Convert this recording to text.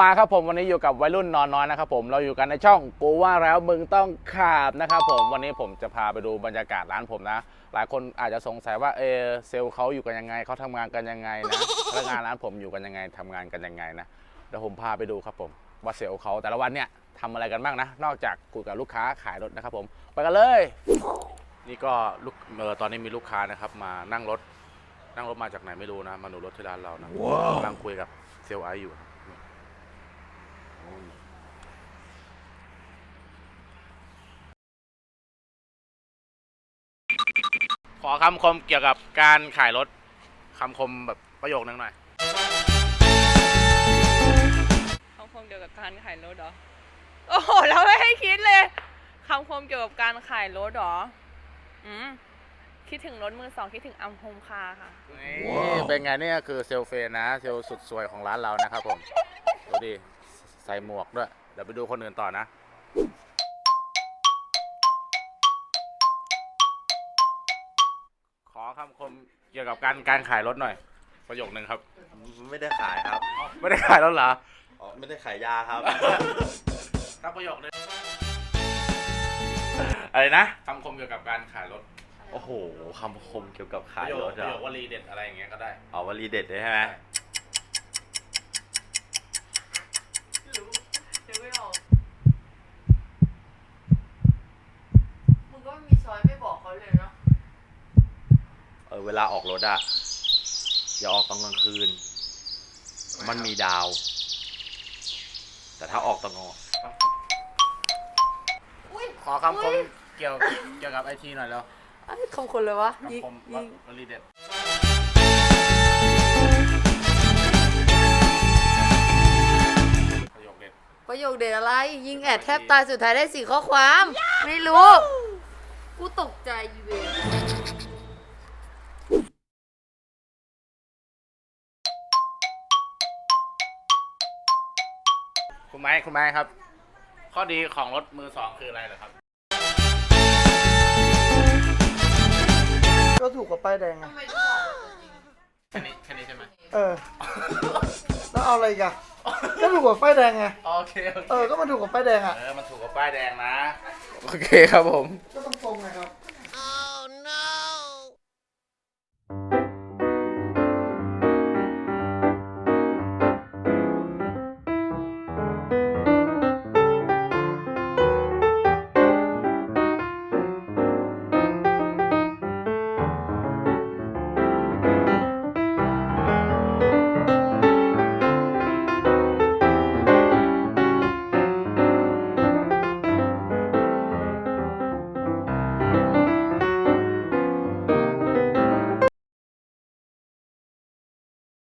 มาครับผมวันนี้อยู่กับวัยรุ่นนอนน้อยนะครับผมเราอยู่กันในช่องกูว่าแล้วมึงต้องขาบนะครับผมวันนี้ผมจะพาไปดูบรรยากาศร้านผมนะ หลายคนอาจจะสงสัยว่าเออเซลล์เขาอยู่กันยังไงเขาทำงานกันยังไงนะพนักงานร้านผมอยู่กันยังไงทำงานกันยังไงนะเดี๋ยวผมพาไปดูครับผม ว่าเซลล์เขาแต่ละวันเนี่ยทำอะไรกันบ้างนะ นอกจากคุยกับลูกค้าขายรถนะครับผมไปกันเลย นี่ก็ลูกเออตอนนี้มีลูกค้านะครับ มานั่งรถนั่งรถมาจากไหนไม่รู้นะมาดูรถที่ร้านเรานะกำลังคุยกับเซลล์ไอซ์อยู่นะ ขอคำคมเกี่ยวกับการขายรถคำคมแบบประโยคนึงหน่อย คำคมเกี่ยวกับการขายรถเหรอ โอ้โห เราไม่ให้คิดเลย คำคมเกี่ยวกับการขายรถเหรอ อืม คิดถึงรถมือสองคิดถึงอัมโฮมคาร์ค่ะ นี่เป็นไงเนี่ยคือเซลเฟนนะ เซลสุดสวยของร้านเรานะครับผม ดูดิ ใส่หมวกด้วย เดี๋ยวไปดูคนอื่นต่อนะขอคำคมเกี่ยวกับการการขายรถหน่อย ประโยคนึงครับ ไม่ได้ขายครับ ไม่ได้ขายรถเหรออ๋อไม่ได้ขายยาครับตั้งประโยคนึงอะไรนะคำคมเกี่ยวกับการขายรถโอ้โหคำคมเกี่ยวกับปขายระโยรคถประอะโยควลีเด็ดอะไรอย่างเงี้ยก็ได้ เอาวลีเด็ดเลยใช่ไหม มึงก็ไม่มีซอยไม่บอกเขาเลยเนาะ เออเวลาออกรถอะอย่าออกตอนกลางคืน มันมีดาว แต่ถ้าออกตอนกลางวันอุ้ยขอคำคมเกี่ยวเกี่ยวกับไอทีหน่อยแล้วไอ้คำคนเลยวะยิงคำคมยิงวลีเด็ดประโยคเด็ดประโยคเด็ดอะไร ยิงแอดแทบตายสุดท้ายได้สี่ข้อความ ไม่รู้ กูตกใจอีเวน คุณไม้คุณไม้ครับ ข้อดีของรถมือสองคืออะไรเหรอครับ ก็ถูกกว่าป้ายแดงไงแค่นี้แค่นี้ใช่ไหม เออ แล้วเอาอะไรอีกอะก็ถูกกว่าป้ายแดงไง โอเคโอเค เออ ก็มันถูกกว่าป้ายแดงอะเออ มันถูกกับป้ายแดงนะ โอเคครับผม